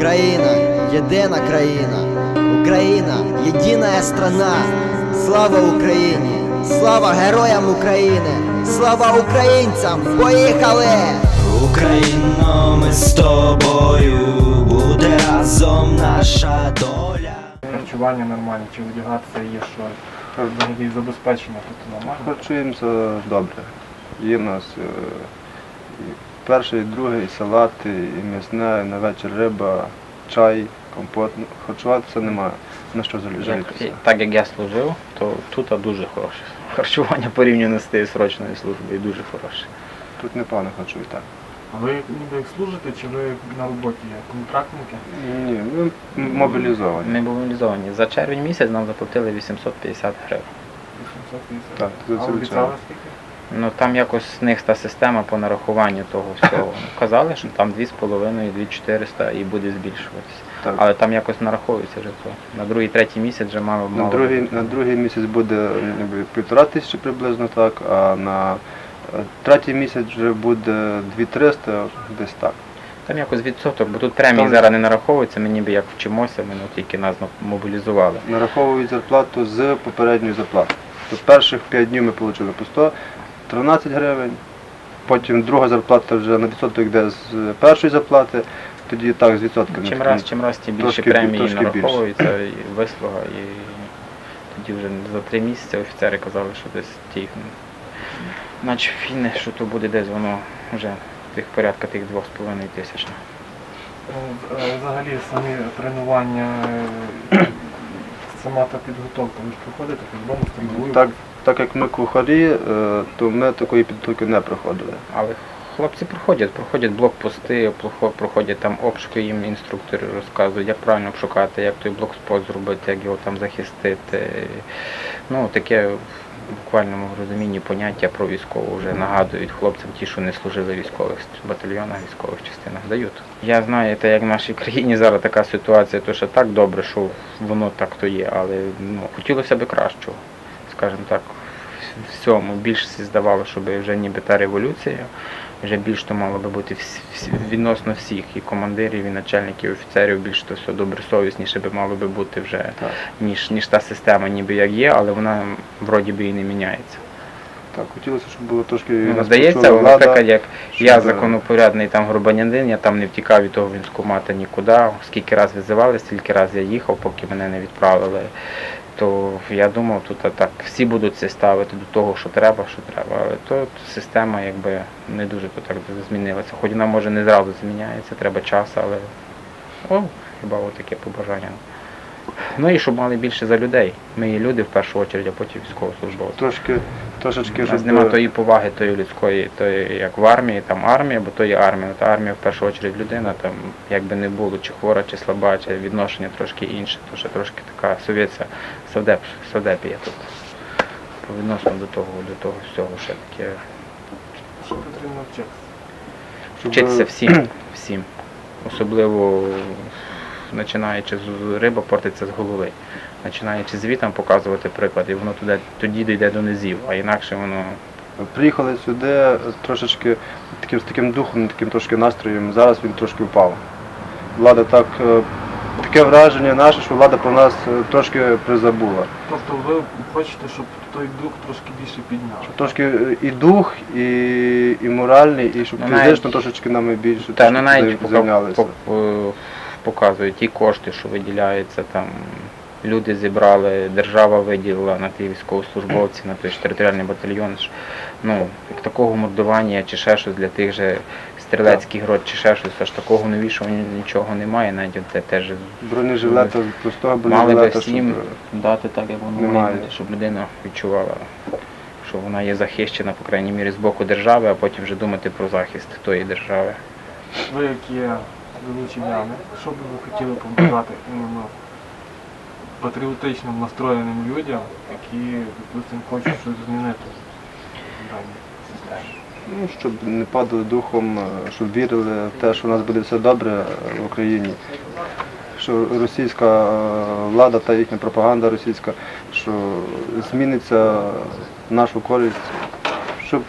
Україна, єдина країна, Україна, єдина страна. Слава Україні! Слава героям України! Слава українцям! Поїхали! Україно, ми з тобою, буде разом наша доля. Харчування нормальне, чи одягатися є що взагалі забезпечення тут нормально. Харчуємося добре. Є в нас е, і перший, і другий, і салати, і м'ясне, і на вечір риба, чай, компот. Ну, Харчуватися немає. На що Як, так як я служив, то тут дуже хороше. Харчування порівняно з тією срочною службою дуже хороше. Тут непогано харчують так. А ви ніби як служите, чи ви на роботі є? Контрактники? Ні, ми мобілізовані. Ми мобілізовані. За червень місяць нам заплатили 850 гривень. 850. Так, це а обіцяли скільки? Ну там якось в них та система по нарахуванню того всього. Казали, що там 2,5, 2,400 і буде збільшуватися. Так. Але там якось нараховується вже то. На другий, третій місяць вже мало На мало. другий, на другий місяць буде ніби півтора тисячі приблизно так, а на е, третій місяць вже буде 2300, десь так. Там якось відсоток, бо тут премії Там- зараз не нараховуються, ми ніби як вчимося, ми ну, тільки нас мобілізували. нараховують зарплату з попередньої зарплати. Тобто перших 5 днів ми отримали по 113 гривень, потім друга зарплата вже на відсоток йде з першої зарплати, тоді так з відсотками. Чим раз, чим раз ті більше Трошки премії трошки більше. нараховуються, і вислуга, і тоді вже за три місяці офіцери казали, що десь ті, наче фіни, що то буде десь воно вже тих порядка тих 2,5 тисяч. Е, Взагалі самі тренування, е, сама та підготовка, ви ж проходите по-любому стрільбою. Так, як ми кухарі, е, то ми такої підготовки не проходили. Але хлопці проходять, проходять блокпости, проходять там обшуки, їм інструктори розказують, як правильно обшукати, як той блокспот зробити, як його там захистити. Ну, таке в буквальному розумінні поняття про військову вже нагадують хлопцям ті, що не служили військових батальйонах, військових частинах, дають. Я знаю, те, як в нашій країні зараз така ситуація, то що так добре, що воно так то є, але ну, хотілося б кращого, скажімо так, всьому. Більшості здавало, щоб вже ніби та революція, вже більш то мало би бути відносно всіх, і командирів, і начальників, і офіцерів, більш то все добросовісніше би мало би бути вже, Так. ніж, ніж та система ніби як є, але вона вроді би і не міняється. Так, хотілося, щоб було трошки Ну, здається, влада, наприклад, як щоб, я законопорядний там громадянин, я там не втікав від того військкомата нікуди. Скільки раз визивали, стільки раз я їхав, поки мене не відправили. То я думав, тут так всі будуть це ставити до того, що треба, що треба. Але то система якби не дуже то так змінилася. Хоч вона може не зразу зміняється, треба час, але о, хіба таке побажання. Ну і щоб мали більше за людей. Ми є люди в першу чергу, а потім військовослужбовці. Трошки, трошечки, щоб... немає тої поваги, тої людської, тої, як в армії, там армія, бо то є армія. Та армія в першу чергу людина, там як би не було, чи хвора, чи слаба, чи відношення трошки інше, то ще трошки така совєтська савдеп, савдепія тут. По відносно до того, до того всього ще таке. Що потрібно вчитися? Вчитися всім, всім. Особливо починаючи з риба портиться з голови. Починаючи звітом показувати приклад, і воно туди, тоді дійде до низів, а інакше воно Приїхали сюди трошечки таким, з таким духом, таким трошки настроєм. Зараз він трошки впав. Влада так, е, таке враження наше, що влада про нас е, трошки призабула. Тобто ви хочете, щоб той дух трошки більше підняв. Трошки е, і дух, і, і моральний, і щоб Ну, фізично трошечки нами більше Та трошки ну навіть зайнялися. по- е, показують ті кошти, що виділяються там. Люди зібрали, держава виділила на ті військовослужбовці, на той ж територіальний батальйон. Ну, як такого мордування чи ще щось для тих же стрілецьких грот, чи ще щось, аж такого новішого нічого немає, навіть те теж Бронежилета, простого мали би всім щоб... дати так, як воно має немає. щоб людина відчувала, що вона є захищена, по крайній мірі, з боку держави, а потім вже думати про захист тої держави. Ви як є що би ви хотіли побажати іменно патріотичним настроєним людям, які, допустимо, хочуть щось змінити в даній системі? Ну, щоб не падали духом, е, щоб вірили в те, що в нас буде все добре е, в Україні. Що російська е, влада та їхня пропаганда російська, що зміниться нашу користь, щоб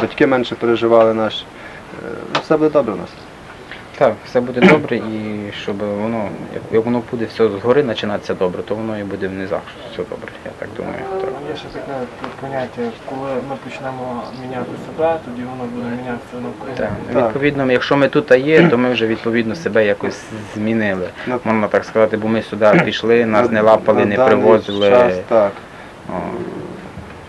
батьки менше переживали наші. Все буде добре у нас. Так, все буде добре і щоб воно, як, воно буде все згори починатися добре, то воно і буде в низах все добре, я так думаю. Так. Є ще таке поняття, коли ми почнемо міняти себе, тоді воно буде мінятися навкруги. Так. Так. Відповідно, якщо ми тут є, то ми вже відповідно себе якось змінили. Можна так сказати, бо ми сюди пішли, нас не лапали, не привозили. Час, так.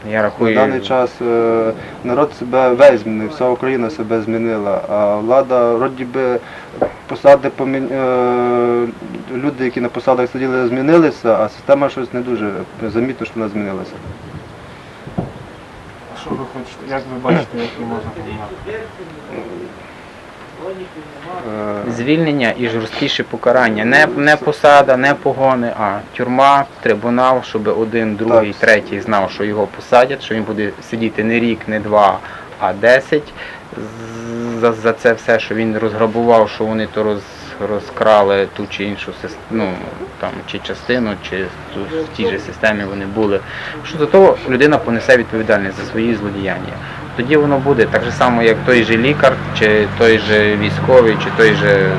О, рахую... На даний час е, народ себе весь змінив, вся Україна себе змінила, а влада, вроді би, посади помін... е, люди, які на посадах сиділи, змінилися, а система щось не дуже замітно, що вона змінилася. А Що ви хочете, як ви бачите, як її можна поміняти? Е, звільнення і жорсткіше покарання. Не, не посада, не погони, а тюрма, трибунал, щоб один, другий, Так. третій знав, що його посадять, що він буде сидіти не рік, не два, а десять. За, за це все, що він розграбував, що вони то роз, розкрали ту чи іншу ну, там, чи частину, чи ту, в тій же системі вони були. Що за того людина понесе відповідальність за свої злодіяння. Тоді воно буде так же само, як той же лікар, чи той же військовий, чи той же,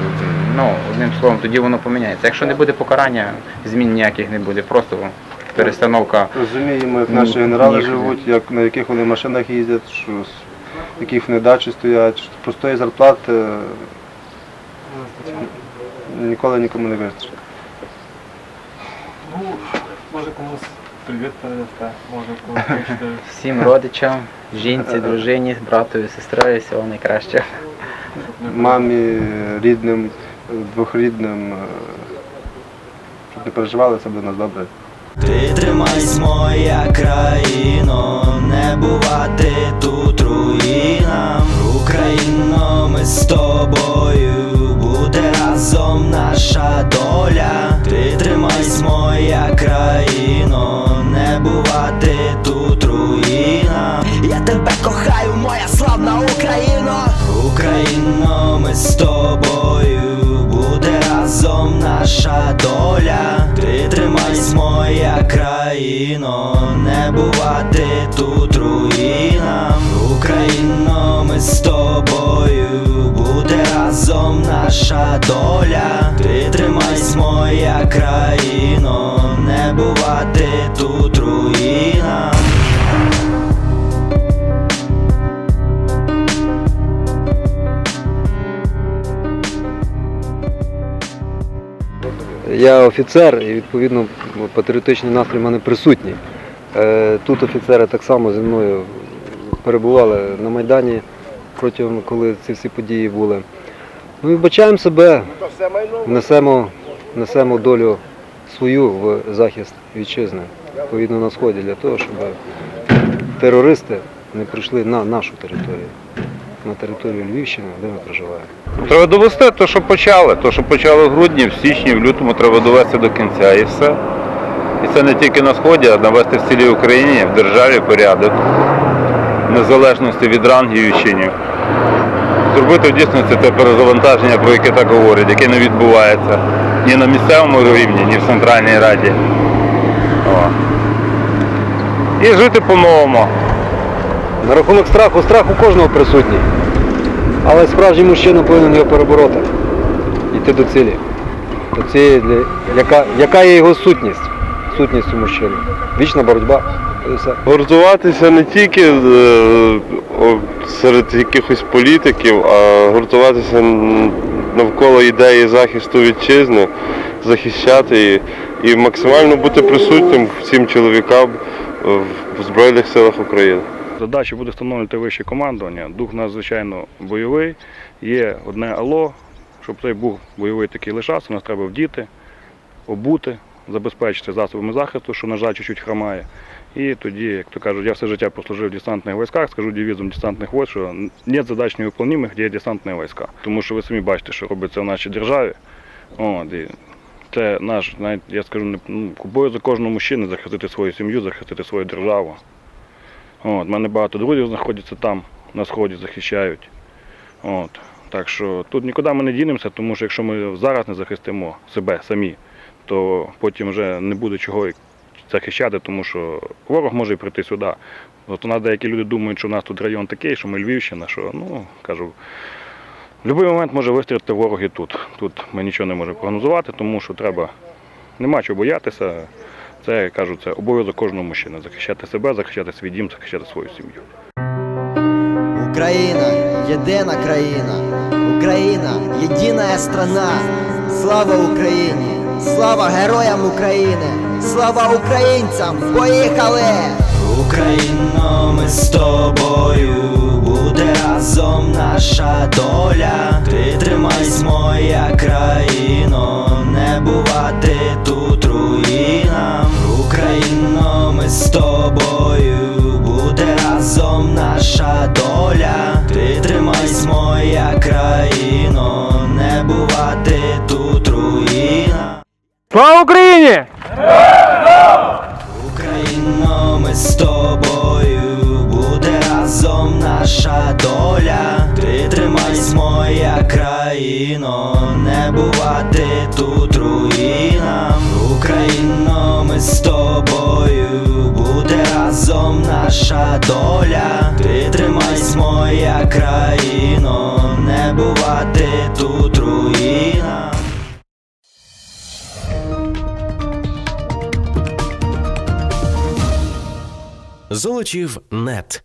ну, одним словом, тоді воно поміняється. Якщо не буде покарання, змін ніяких не буде. Просто перестановка. Розуміємо, як наші генерали їх- живуть, як, на яких вони машинах їздять, що яких вони дачі стоять, що простої зарплати е, ніколи нікому не вистачить. Ну, може комусь привіт передасте, може комусь хочете. Всім родичам, жінці, дружині, братові, сестрою, всього не Мамі, рідним, двохрідним, е, щоб не переживали, все буде нас добре. Ти тримайсь, моя країно, не бувати тут руїнам. Україно, ми з тобою, буде разом наша доля. Ти тримайсь, моя країно, бувати тут руїнам. Я тебе кохаю, моя славна Україно. Україно, ми з тобою, буде разом наша доля. Ти тримайсь, моя країно, не бувати тут руїнам. Україно, ми з тобою, буде разом наша доля. Ти тримайсь, моя країно, Я офіцер і відповідно патріотичний настрій в мене присутній. Е, Тут офіцери так само зі мною перебували на Майдані протягом, коли ці всі події були. І вбачаємо себе, несемо, несемо долю свою в захист вітчизни, відповідно на сході, для того, щоб терористи не прийшли на нашу територію, на територію Львівщини, де ми проживаємо. Треба довести те, що почали. Те, що почали в грудні, в січні, в лютому, треба довести до кінця і все. І це не тільки на сході, а навести в цілій Україні, в державі порядок, в незалежності від рангів і чинів. Зробити в дійсності те перезавантаження, про яке так говорять, яке не відбувається ні на місцевому рівні, ні в Центральній Раді. О. І жити по-новому. На рахунок страху, страх у кожного присутній. Але справжній мужчина повинен його перебороти. Йти до цілі. До цієї, для- яка, яка є його сутність? Сутність у мужчини. Вічна боротьба. Гуртуватися не тільки е, серед якихось політиків, а гуртуватися навколо ідеї захисту вітчизни, захищати її і максимально бути присутнім всім чоловікам в Збройних силах України. Задача буде встановлювати вище командування. Дух надзвичайно бойовий. Є одне ало, щоб цей був бойовий такий лишався, нас треба вдіти, обути, забезпечити засобами захисту, що, на жаль, чуть-чуть хромає. І тоді, як то кажуть, я все життя послужив в десантних військах, скажу девізом десантних військ, що нет задач невиполнимих, де є десантні війська. Тому що ви самі бачите, що робиться в нашій державі. От, це наш, навіть я скажу, ну, обов'язок кожного мужчини захистити свою сім'ю, захистити свою державу. От, мене багато друзів знаходяться там, на сході, захищають. От. Так що тут нікуди ми не дінемося, тому що якщо ми зараз не захистимо себе самі, то потім вже не буде чого захищати, тому що ворог може прийти сюди. От у нас деякі люди думають, що у нас тут район такий, що ми Львівщина, що ну кажу, В будь-який момент може вистрілити ворог і тут. Тут ми нічого не можемо прогнозувати, тому що треба нема чого боятися. Це я кажу, це обов'язок кожного мужчини захищати себе, захищати свій дім, захищати свою сім'ю. Україна, єдина країна, Україна, єдина страна. Слава Україні! Слава героям України! Слава українцям! Поїхали! Україно, ми з тобою, буде разом наша доля. Ти тримайсь, моя країно, не бувати тут руїнам. Україно, ми з тобою, буде разом наша доля. Ти тримайсь, моя країно, не бувати тут руїна. Слава Україні! Доля. Ти тримайся, моя країно, не бувати тут руїна. Золочів нет.